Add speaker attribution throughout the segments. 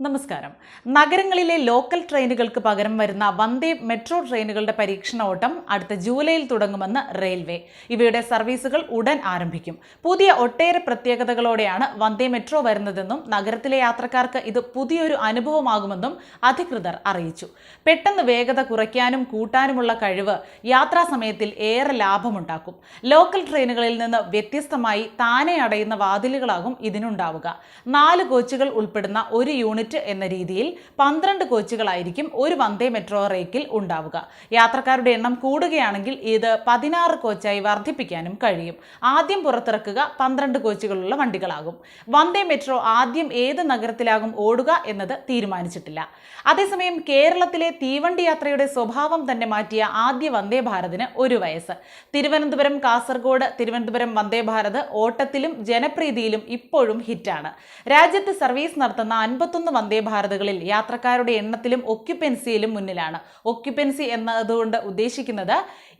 Speaker 1: നമസ്കാരം. നഗരങ്ങളിലെ ലോക്കൽ ട്രെയിനുകൾക്ക് പകരം വരുന്ന വന്ദേ മെട്രോ ട്രെയിനുകളുടെ പരീക്ഷണ ഓട്ടം അടുത്ത ജൂലൈയിൽ തുടങ്ങുമെന്ന് റെയിൽവേ. ഇവയുടെ സർവീസുകൾ ഉടൻ ആരംഭിക്കും. പുതിയ ഒട്ടേറെ പ്രത്യേകതകളോടെയാണ് വന്ദേ മെട്രോ വരുന്നതെന്നും നഗരത്തിലെ യാത്രക്കാർക്ക് ഇത് പുതിയൊരു അനുഭവമാകുമെന്നും അധികൃതർ അറിയിച്ചു. പെട്ടെന്ന് വേഗത കുറയ്ക്കാനും കൂട്ടാനുമുള്ള കഴിവ് യാത്രാ സമയത്തിൽ ഏറെ ലാഭമുണ്ടാക്കും. ലോക്കൽ ട്രെയിനുകളിൽ നിന്ന് വ്യത്യസ്തമായി താനെ അടയുന്ന വാതിലുകളാകും ഇതിനുണ്ടാവുക. നാല് കോച്ചുകൾ ഉൾപ്പെടുന്ന ഒരു യൂണിറ്റ് എന്ന രീതിയിൽ പന്ത്രണ്ട് കോച്ചുകളായിരിക്കും ഒരു വന്ദേ മെട്രോ റേക്കിൽ ഉണ്ടാവുക. യാത്രക്കാരുടെ എണ്ണം കൂടുകയാണെങ്കിൽ ഇത് പതിനാറ് കോച്ചായി വർദ്ധിപ്പിക്കാനും കഴിയും. ആദ്യം പുറത്തിറക്കുക പന്ത്രണ്ട് കോച്ചുകളുള്ള വണ്ടികളാകും. വന്ദേ മെട്രോ ആദ്യം ഏത് നഗരത്തിലാകും ഓടുക എന്നത് തീരുമാനിച്ചിട്ടില്ല. അതേസമയം കേരളത്തിലെ തീവണ്ടി യാത്രയുടെ സ്വഭാവം തന്നെ മാറ്റിയ ആദ്യ വന്ദേ ഭാരതിന് ഒരു വയസ്സ്. തിരുവനന്തപുരം കാസർഗോഡ് തിരുവനന്തപുരം വന്ദേ ഭാരത് ഓട്ടത്തിലും ജനപ്രീതിയിലും ഇപ്പോഴും ഹിറ്റാണ്. രാജ്യത്ത് സർവീസ് നടത്തുന്ന അൻപത്തൊന്ന് വന്ദേ ഭാരതുകളിൽ യാത്രക്കാരുടെ എണ്ണത്തിലും ഒക്യുപ്പൻസിയിലും മുന്നിലാണ്. ഒക്യുപ്പൻസി എന്നതുകൊണ്ട് ഉദ്ദേശിക്കുന്നത്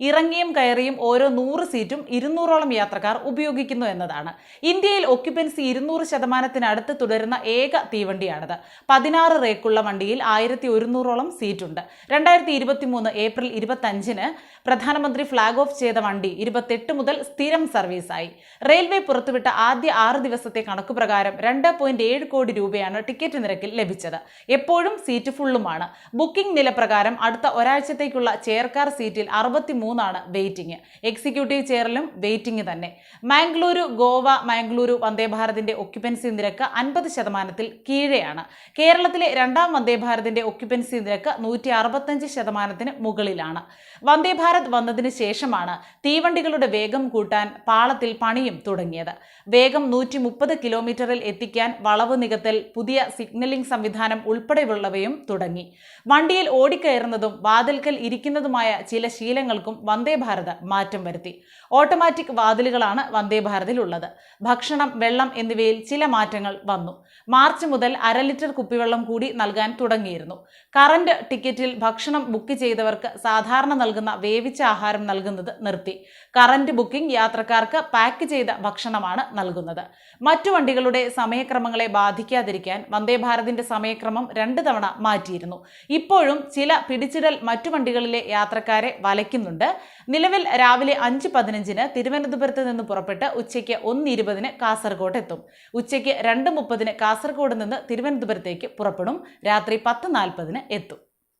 Speaker 1: ഇറങ്ങിയും കയറിയും ഓരോ നൂറ് സീറ്റും ഇരുന്നൂറോളം യാത്രക്കാർ ഉപയോഗിക്കുന്നു എന്നതാണ്. ഇന്ത്യയിൽ ഒക്യുപ്പൻസി ഇരുന്നൂറ് ശതമാനത്തിനടുത്ത് തുടരുന്ന ഏക തീവണ്ടിയാണിത്. പതിനാറ് റേക്കുള്ള വണ്ടിയിൽ ആയിരത്തി ഒരുന്നൂറോളം സീറ്റുണ്ട്. രണ്ടായിരത്തി ഇരുപത്തി മൂന്ന് ഏപ്രിൽ ഇരുപത്തഞ്ചിന് പ്രധാനമന്ത്രി ഫ്ളാഗ് ഓഫ് ചെയ്ത വണ്ടി ഇരുപത്തെട്ട് മുതൽ സ്ഥിരം സർവീസായി. റെയിൽവേ പുറത്തുവിട്ട ആദ്യ ആറ് ദിവസത്തെ കണക്ക് പ്രകാരം രണ്ട് പോയിന്റ് ഏഴ് കോടി രൂപയാണ് ടിക്കറ്റ് നിരക്കിൽ ലഭിച്ചത്. എപ്പോഴും സീറ്റ് ഫുള്ളുമാണ്. ബുക്കിംഗ് നില പ്രകാരം അടുത്ത ഒരാഴ്ചത്തേക്കുള്ള ചെയർകാർ സീറ്റിൽ അറുപത്തി മൂന്നാണ് വെയിറ്റിംഗ്. എക്സിക്യൂട്ടീവ് ചെയറിലും വെയിറ്റിംഗ് തന്നെ. മാംഗ്ലൂരു ഗോവ മാംഗ്ലൂരു വന്ദേ ഭാരതിന്റെ ഒക്യുപ്പൻസി നിരക്ക് അൻപത് ശതമാനത്തിൽ കീഴെയാണ്. കേരളത്തിലെ രണ്ടാം വന്ദേ ഭാരതിന്റെ ഒക്യുപ്പൻസി നിരക്ക് നൂറ്റി അറുപത്തഞ്ച് ശതമാനത്തിന് മുകളിലാണ്. വന്ദേ ഭാരത് വന്നതിന് ശേഷമാണ് തീവണ്ടികളുടെ വേഗം കൂട്ടാൻ പാളത്തിൽ പണിയും തുടങ്ങിയത്. വേഗം നൂറ്റി കിലോമീറ്ററിൽ എത്തിക്കാൻ വളവ് നികത്തൽ പുതിയ സിഗ്നലിംഗ് സംവിധാനം ഉൾപ്പെടെയുള്ളവയും തുടങ്ങി. വണ്ടിയിൽ ഓടിക്കയറുന്നതും വാതിൽക്കൽ ഇരിക്കുന്നതുമായ ചില ശീലങ്ങൾക്കും വന്ദേ ഭാരത് മാറ്റം വരുത്തി. ഓട്ടോമാറ്റിക് വാതിലുകളാണ് വന്ദേ ഭാരതിലുള്ളത്. ഭക്ഷണം വെള്ളം എന്നിവയിൽ ചില മാറ്റങ്ങൾ വന്നു. മാർച്ച് മുതൽ അര ലിറ്റർ കുപ്പിവെള്ളം കൂടി നൽകാൻ തുടങ്ങിയിരുന്നു. കറന്റ് ടിക്കറ്റിൽ ഭക്ഷണം ബുക്ക് ചെയ്തവർക്ക് സാധാരണ നൽകുന്ന വേവിച്ച ആഹാരം നൽകുന്നത് നിർത്തി. കറന്റ് ബുക്കിംഗ് യാത്രക്കാർക്ക് പാക്ക് ചെയ്ത ഭക്ഷണമാണ് നൽകുന്നത്. മറ്റു വണ്ടികളുടെ സമയക്രമങ്ങളെ ബാധിക്കാതിരിക്കാൻ വന്ദേ ഭാരതിന്റെ സമയക്രമം രണ്ട് തവണ മാറ്റിയിരുന്നു. ഇപ്പോഴും ചില പിടിച്ചിടൽ മറ്റു വണ്ടികളിലെ യാത്രക്കാരെ വലയ്ക്കുന്നുണ്ട്. നിലവിൽ രാവിലെ അഞ്ച് പതിനഞ്ചിന് തിരുവനന്തപുരത്ത് നിന്ന് പുറപ്പെട്ട് ഉച്ചയ്ക്ക് ഒന്ന് ഇരുപതിന് കാസർഗോഡ് എത്തും. ഉച്ചയ്ക്ക് രണ്ട് മുപ്പതിന് കാസർഗോഡ് നിന്ന് തിരുവനന്തപുരത്തേക്ക് പുറപ്പെടും. രാത്രി പത്ത് നാൽപ്പതിന് എത്തും.